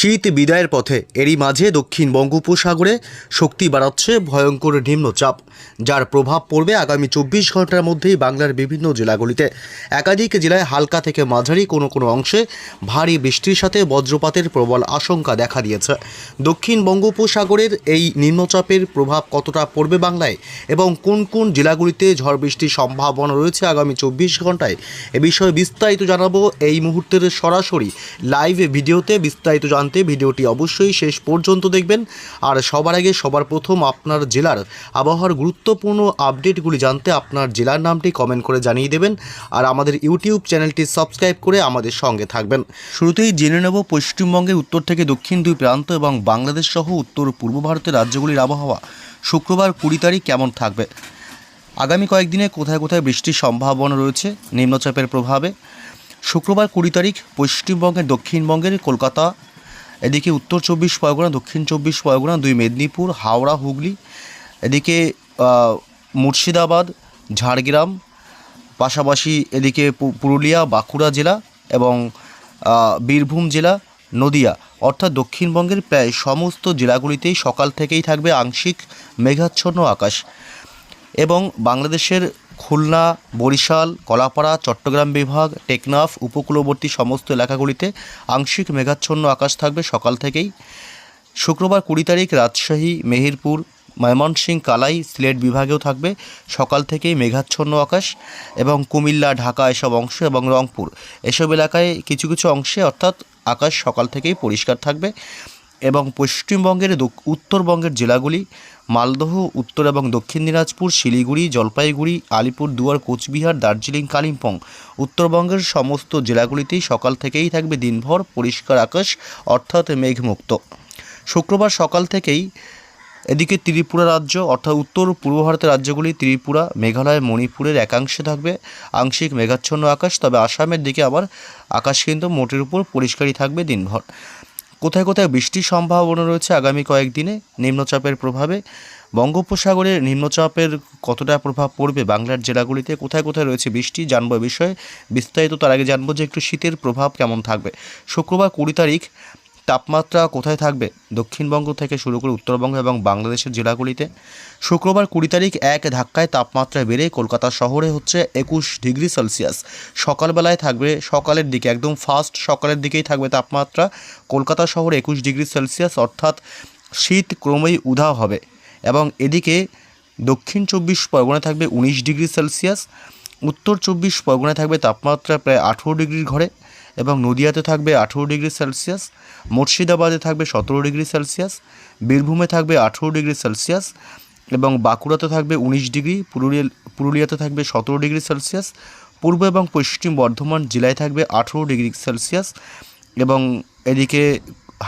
শীত বিদায়ের পথে এরই মাঝে দক্ষিণ বঙ্গোপসাগরে শক্তি বাড়াচ্ছে ভয়ঙ্কর নিম্নচাপ, যার প্রভাব পড়বে আগামী চব্বিশ ঘণ্টার মধ্যেই বাংলার বিভিন্ন জেলাগুলিতে। একাধিক জেলায় হালকা থেকে মাঝারি কোনো কোনো অংশে ভারী বৃষ্টির সাথে বজ্রপাতের প্রবল আশঙ্কা দেখা দিয়েছে। দক্ষিণ বঙ্গোপসাগরের এই নিম্নচাপের প্রভাব কতটা পড়বে বাংলায় এবং কোন কোন জেলাগুলিতে ঝড় বৃষ্টির সম্ভাবনা রয়েছে আগামী চব্বিশ ঘন্টায়, এ বিষয়ে বিস্তারিত জানাব এই মুহূর্তের সরাসরি লাইভ ভিডিওতে বিস্তারিত জানতে ভিডিওটি অবশ্যই শেষ পর্যন্ত দেখবেন। আর সবার আগে সবার প্রথম আপনার জেলার আবহাওয়ার গুরুত্বপূর্ণ আপডেটগুলি জানতে আপনার জেলার নামটি কমেন্ট করে জানিয়ে দেবেন। আর আমাদের ইউটিউব চ্যানেলটি সাবস্ক্রাইব করে আমাদের সঙ্গে থাকবেন। শুরুতেই জেনে নেব পশ্চিমবঙ্গের উত্তর থেকে দক্ষিণ দুই প্রান্ত এবং বাংলাদেশ সহ উত্তর পূর্ব ভারতের রাজ্যগুলির আবহাওয়া। শুক্রবার কুড়ি তারিখ কেমন থাকবে? আগামী কয়েকদিনে কোথায় কোথায় বৃষ্টির সম্ভাবনা রয়েছে? নিম্নচাপের প্রভাবে। শুক্রবার কুড়ি তারিখ পশ্চিমবঙ্গের দক্ষিণবঙ্গের কলকাতা এদিকে উত্তর চব্বিশ পরগনা, দক্ষিণ চব্বিশ পরগনা, দুই মেদিনীপুর, হাওড়া, হুগলি, এদিকে মুর্শিদাবাদ, ঝাড়গ্রাম, পাশাপাশি এদিকে পুরুলিয়া, বাঁকুড়া জেলা এবং বীরভূম জেলা, নদিয়া। অর্থাৎ দক্ষিণবঙ্গের প্রায় সমস্ত জেলাগুলিতেই সকাল থেকেই থাকবে আংশিক মেঘাচ্ছন্ন আকাশ এবং বাংলাদেশের খুলনা, বরিশাল, কলাপাড়া, চট্টগ্রাম বিভাগ, টেকনাফ, উপকূলবর্তী সমস্ত এলাকাগুলিতে আংশিক মেঘাচ্ছন্ন আকাশ থাকবে সকাল থেকেই। শুক্রবার কুড়ি তারিখ রাজশাহী, মেহেরপুর ময়মনসিংহ কালাই, সিলেট বিভাগেও থাকবে সকাল থেকেই মেঘাচ্ছন্ন আকাশ এবং কুমিল্লা, ঢাকা এসব অংশ এবং রংপুর এসব এলাকায় কিছু কিছু অংশে অর্থাৎ আকাশ সকাল থেকেই পরিষ্কার থাকবে। এবং পশ্চিমবঙ্গের উত্তরবঙ্গের জেলাগুলি মালদহ, উত্তর এবং দক্ষিণ দিনাজপুর, শিলিগুড়ি, জলপাইগুড়ি, আলিপুর, দুয়ার, কোচবিহার, দার্জিলিং, কালিম্পং। উত্তরবঙ্গের সমস্ত জেলাগুলিতেই সকাল থেকেই থাকবে দিনভর পরিষ্কার আকাশ, অর্থাৎ মেঘমুক্ত। শুক্রবার সকাল থেকেই এদিকে ত্রিপুরা রাজ্য, অর্থাৎ উত্তর পূর্ব ভারতের রাজ্যগুলি ত্রিপুরা, মেঘালয়, মণিপুরের একাংশে থাকবে। আংশিক মেঘাচ্ছন্ন আকাশ, তবে আসামের দিকে আবার আকাশ কিন্তু মোটের উপর পরিষ্কারই থাকবে দিনভর। কোথায় কোথায় বৃষ্টির সম্ভাবনা রয়েছে আগামী কয়েকদিনে? নিম্নচাপের প্রভাবে? বঙ্গোপসাগরে নিম্নচাপের কতটা প্রভাব পড়বে বাংলার জেলাগুলিতে? কোথায় কোথায় রয়েছে বৃষ্টি? জানব বিষয়ে। বিস্তারিত তার আগে জানব যে একটু শীতের প্রভাব কেমন থাকবে। শুক্রবার কুড়ি তারিখ তাপমাত্রা কোথায় থাকবে? দক্ষিণবঙ্গ থেকে শুরু করে উত্তরবঙ্গ এবং বাংলাদেশের জেলাগুলিতে। শুক্রবার কুড়ি তারিখ এক ধাক্কায় তাপমাত্রা বেড়ে কলকাতা শহরে হচ্ছে একুশ ডিগ্রি সেলসিয়াস। সকালবেলায় থাকবে সকালের দিকে, একদম ফার্স্ট সকালের দিকেই থাকবে তাপমাত্রা। কলকাতা শহরে একুশ ডিগ্রি সেলসিয়াস, অর্থাৎ শীত ক্রমেই উধা হবে। এবং এদিকে দক্ষিণ চব্বিশ পরগনায় থাকবে উনিশ ডিগ্রি সেলসিয়াস। উত্তর চব্বিশ পরগনায় থাকবে তাপমাত্রা প্রায় আঠেরো ডিগ্রির ঘরে। এবং নদিয়াতে থাকবে আঠেরো ডিগ্রি সেলসিয়াস, মুর্শিদাবাদে থাকবে সতেরো ডিগ্রি সেলসিয়াস, বীরভূমে থাকবে আঠেরো ডিগ্রি সেলসিয়াস এবং বাঁকুড়াতে থাকবে উনিশ ডিগ্রি, পুরুলিয়া, পুরুলিয়াতে থাকবে সতেরো ডিগ্রি সেলসিয়াস, পূর্ব এবং পশ্চিম বর্ধমান জেলায় থাকবে আঠেরো ডিগ্রি সেলসিয়াস এবং এদিকে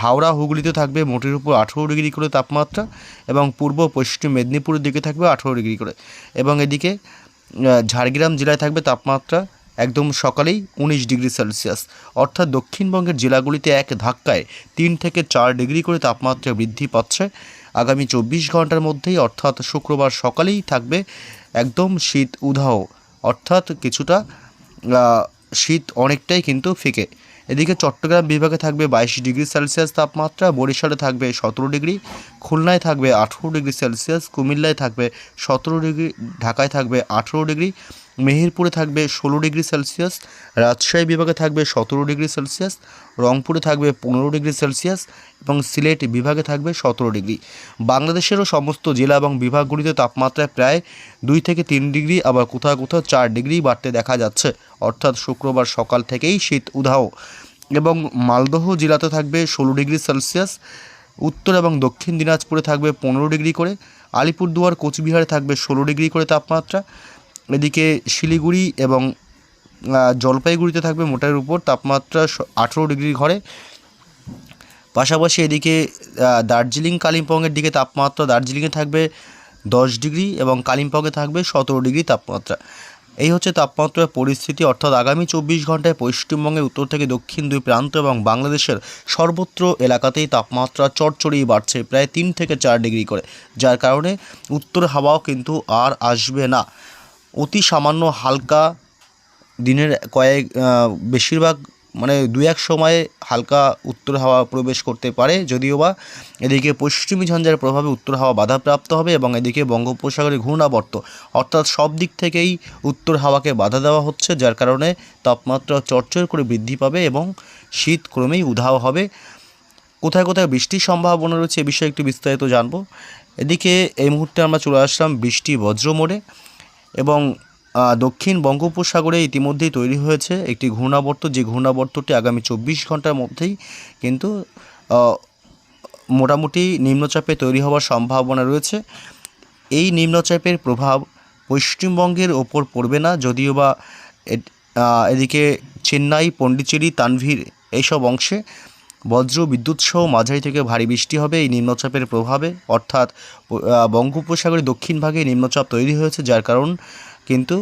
হাওড়া, হুগলিতে থাকবে মোটের উপর আঠেরো ডিগ্রি করে তাপমাত্রা এবং পূর্ব পশ্চিম মেদিনীপুরের দিকে থাকবে আঠেরো ডিগ্রি করে এবং এদিকে ঝাড়গ্রাম জেলায় থাকবে তাপমাত্রা একদম সকালেই উনিশ ডিগ্রি সেলসিয়াস। অর্থাৎ দক্ষিণবঙ্গের জেলাগুলিতে এক ধাক্কায় তিন থেকে চার ডিগ্রি করে তাপমাত্রা বৃদ্ধি পাচ্ছে। আগামী চব্বিশ ঘণ্টার মধ্যেই অর্থাৎ শুক্রবার সকালেই থাকবে একদম শীত উধাও। অর্থাৎ কিছুটা শীত অনেকটাই কিন্তু ফিকে। এদিকে চট্টগ্রাম বিভাগে থাকবে বাইশ ডিগ্রি সেলসিয়াস তাপমাত্রা, বরিশালে থাকবে সতেরো ডিগ্রি, খুলনায় থাকবে আঠেরো ডিগ্রি সেলসিয়াস, কুমিল্লায় থাকবে সতেরো ডিগ্রি, ঢাকায় থাকবে আঠেরো ডিগ্রি। মেহেরপুরে থাকবে ষোলো ডিগ্রি সেলসিয়াস, রাজশাহী বিভাগে থাকবে সতেরো ডিগ্রি সেলসিয়াস, রংপুরে থাকবে পনেরো ডিগ্রি সেলসিয়াস এবং সিলেট বিভাগে থাকবে সতেরো ডিগ্রি। বাংলাদেশেরও সমস্ত জেলা এবং বিভাগগুলিতে তাপমাত্রায় প্রায় দুই থেকে তিন ডিগ্রি, আবার কোথাও কোথাও চার ডিগ্রি বাড়তে দেখা যাচ্ছে। অর্থাৎ শুক্রবার সকাল থেকেই শীত উধাও। এবং মালদহ জেলাতে থাকবে ষোলো ডিগ্রি সেলসিয়াস, উত্তর এবং দক্ষিণ দিনাজপুরে থাকবে পনেরো ডিগ্রি করে, আলিপুরদুয়ার, কোচবিহারে থাকবে ষোলো ডিগ্রি করে তাপমাত্রা এদিকে শিলিগুড়ি এবং জলপাইগুড়িতে থাকবে মোটার উপর তাপমাত্রা আঠেরো ডিগ্রি ঘরে। পাশাপাশি এদিকে দার্জিলিং, কালিম্পংয়ের দিকে তাপমাত্রা, দার্জিলিংয়ে থাকবে দশ ডিগ্রি এবং কালিম্পংয়ে থাকবে সতেরো ডিগ্রি তাপমাত্রা। এই হচ্ছে তাপমাত্রার পরিস্থিতি, অর্থাৎ আগামী চব্বিশ ঘন্টায় পশ্চিমবঙ্গের উত্তর থেকে দক্ষিণ দুই প্রান্ত এবং বাংলাদেশের সর্বত্র এলাকাতেই তাপমাত্রা চড়চড়িয়ে বাড়ছে, প্রায় তিন থেকে চার ডিগ্রি করে। যার কারণে উত্তর হাওয়াও কিন্তু আর আসবে না। অতি সামান্য হালকা দিনের কয়েক বেশিরভাগ মানে দু এক সময়ে হালকা উত্তর হাওয়া প্রবেশ করতে পারে, যদিও বা এদিকে পশ্চিমী ঝঞ্ঝার প্রভাবে উত্তর হাওয়া বাধাপ্রাপ্ত হবে এবং এদিকে বঙ্গোপসাগরে ঘূর্ণাবর্ত। অর্থাৎ সব দিক থেকেই উত্তর হাওয়াকে বাধা দেওয়া হচ্ছে, যার কারণে তাপমাত্রা চরচর করে বৃদ্ধি পাবে এবং শীত ক্রমেই উধাও হবে। কোথায় কোথায় বৃষ্টির সম্ভাবনা রয়েছে এ বিষয়ে একটু বিস্তারিত জানব। এদিকে এই মুহূর্তে আমরা চলে আসলাম বৃষ্টি বজ্র মোড়ে এবং দক্ষিণ বঙ্গোপসাগরে ইতিমধ্যেই তৈরি হয়েছে একটি ঘূর্ণাবর্ত, যে ঘূর্ণাবর্তটি আগামী চব্বিশ ঘণ্টার মধ্যেই কিন্তু মোটামুটি নিম্নচাপে তৈরি হওয়ার সম্ভাবনা রয়েছে। এই নিম্নচাপের প্রভাব পশ্চিমবঙ্গের ওপর পড়বে না, যদিও বা এদিকে চেন্নাই, পন্ডিচেরি, তানভীর এইসব অংশে বজ্র বিদ্যুৎ সহ মাঝারি থেকে ভারী বৃষ্টি হবে। এই নিম্নচাপের প্রভাবে, অর্থাৎ বঙ্গোপসাগরের দক্ষিণ ভাগে নিম্নচাপ তৈরি হয়েছে, যার কারণ কিন্তু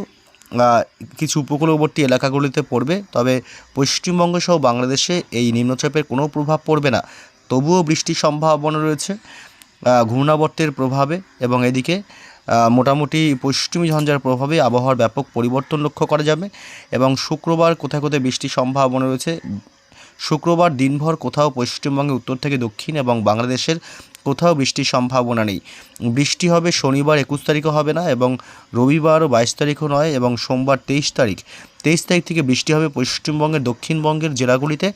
কিছু উপকূলবর্তী এলাকাগুলিতে পড়বে। তবে পশ্চিমবঙ্গ সহ বাংলাদেশে এই নিম্নচাপের কোনো প্রভাব পড়বে না। তবুও বৃষ্টির সম্ভাবনা রয়েছে ঘূর্ণাবর্তের প্রভাবে এবং এদিকে মোটামুটি পশ্চিমী ঝঞ্ঝার প্রভাবে আবহাওয়ার ব্যাপক পরিবর্তন লক্ষ্য করা যাবে এবং শুক্রবার কোথায় কোথায় বৃষ্টির সম্ভাবনা রয়েছে শুক্রবার দিনভর কোথাও পশ্চিমবঙ্গে উত্তর থেকে দক্ষিণ এবং বাংলাদেশের কোথাও বৃষ্টির সম্ভাবনা নেই। বৃষ্টি হবে শনিবার একুশ তারিখও হবে না এবং রবিবার বাইশ তারিখও নয় এবং সোমবার তেইশ তারিখ। তেইশ তারিখ থেকে বৃষ্টি হবে পশ্চিমবঙ্গের দক্ষিণবঙ্গের জেলাগুলিতে।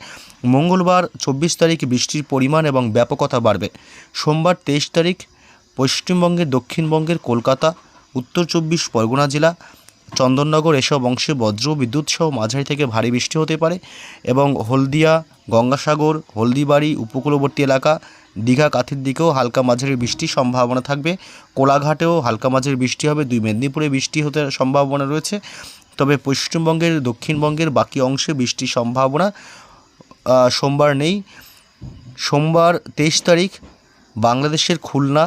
মঙ্গলবার চব্বিশ তারিখ বৃষ্টির পরিমাণ এবং ব্যাপকতা বাড়বে। সোমবার তেইশ তারিখ পশ্চিমবঙ্গের দক্ষিণবঙ্গের কলকাতা, উত্তর চব্বিশ পরগনা জেলা চন্দননগর এসব অংশে বজ্র, বিদ্যুৎ সহ মাঝারি থেকে ভারী বৃষ্টি হতে পারে এবং হলদিয়া, গঙ্গাসাগর, হলদিবাড়ি, উপকূলবর্তী এলাকা, দীঘা কাথির দিকেও হালকা মাঝারি বৃষ্টির সম্ভাবনা থাকবে। কোলাঘাটেও হালকা মাঝারি বৃষ্টি হবে। দুই মেদিনীপুরে বৃষ্টি হতে সম্ভাবনা রয়েছে। তবে পশ্চিমবঙ্গের, দক্ষিণবঙ্গের বাকি অংশে বৃষ্টির সম্ভাবনা সোমবার নেই। সোমবার তেইশ তারিখ বাংলাদেশের খুলনা,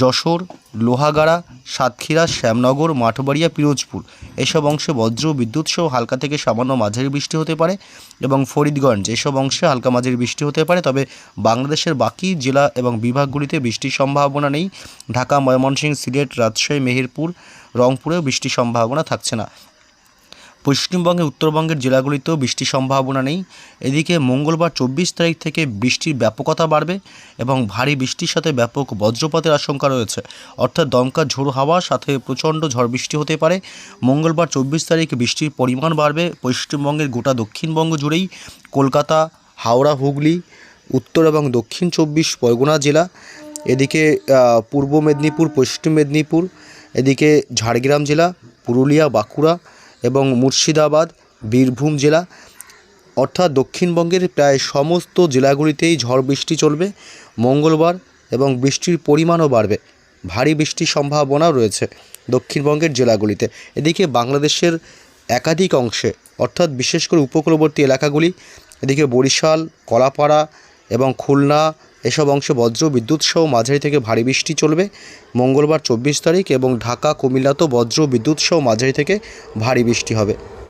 যশোর, লোহাগাড়া সাতক্ষীরা, শ্যামনগর, মাঠবাড়িয়া, পিরোজপুর। এসব অংশে বজ্র, বিদ্যুৎ সহ হালকা থেকে সামান্য মাঝারি বৃষ্টি হতে পারে এবং ফরিদগঞ্জ। এসব অংশে হালকা মাঝারি বৃষ্টি হতে পারে, তবে বাংলাদেশের বাকি জেলা এবং বিভাগগুলিতে বৃষ্টির সম্ভাবনা নেই। ঢাকা, ময়মনসিংহ, সিলেট, রাজশাহী, মেহেরপুর, রংপুরেও বৃষ্টির সম্ভাবনা থাকছে না। পশ্চিমবঙ্গে, উত্তরবঙ্গের জেলাগুলিতেও বৃষ্টির সম্ভাবনা নেই। এদিকে মঙ্গলবার চব্বিশ তারিখ থেকে বৃষ্টির ব্যাপকতা বাড়বে এবং ভারী বৃষ্টির সাথে ব্যাপক বজ্রপাতের আশঙ্কা রয়েছে। অর্থাৎ দমকা ঝোড়ো হাওয়া, সাথে প্রচণ্ড ঝড় বৃষ্টি হতে পারে। মঙ্গলবার চব্বিশ তারিখ বৃষ্টির পরিমাণ বাড়বে। পশ্চিমবঙ্গের গোটা দক্ষিণবঙ্গ জুড়েই কলকাতা, হাওড়া, হুগলি, উত্তর এবং দক্ষিণ চব্বিশ পরগনা জেলা, এদিকে পূর্ব মেদিনীপুর, পশ্চিম মেদিনীপুর, এদিকে ঝাড়গ্রাম জেলা, পুরুলিয়া, বাঁকুড়া এবং মুর্শিদাবাদ, বীরভূম জেলা, অর্থাৎ দক্ষিণবঙ্গের প্রায় সমস্ত জেলাগুলিতেই ঝড় বৃষ্টি চলবে, মঙ্গলবার এবং বৃষ্টির পরিমাণও বাড়বে। ভারী বৃষ্টির সম্ভাবনাও রয়েছে দক্ষিণবঙ্গের জেলাগুলিতে। এদিকে বাংলাদেশের একাধিক অংশে, অর্থাৎ বিশেষ করে উপকূলবর্তী এলাকাগুলি, এদিকে বরিশাল, কলাপাড়া এবং খুলনা এসব অংশে বজ্র, বিদ্যুৎ সহ মাঝারি থেকে ভারী বৃষ্টি চলবে। মঙ্গলবার চব্বিশ তারিখ এবং ঢাকা কুমিল্লাতেও বজ্র, বিদ্যুৎ সহ মাঝারি থেকে ভারী বৃষ্টি হবে।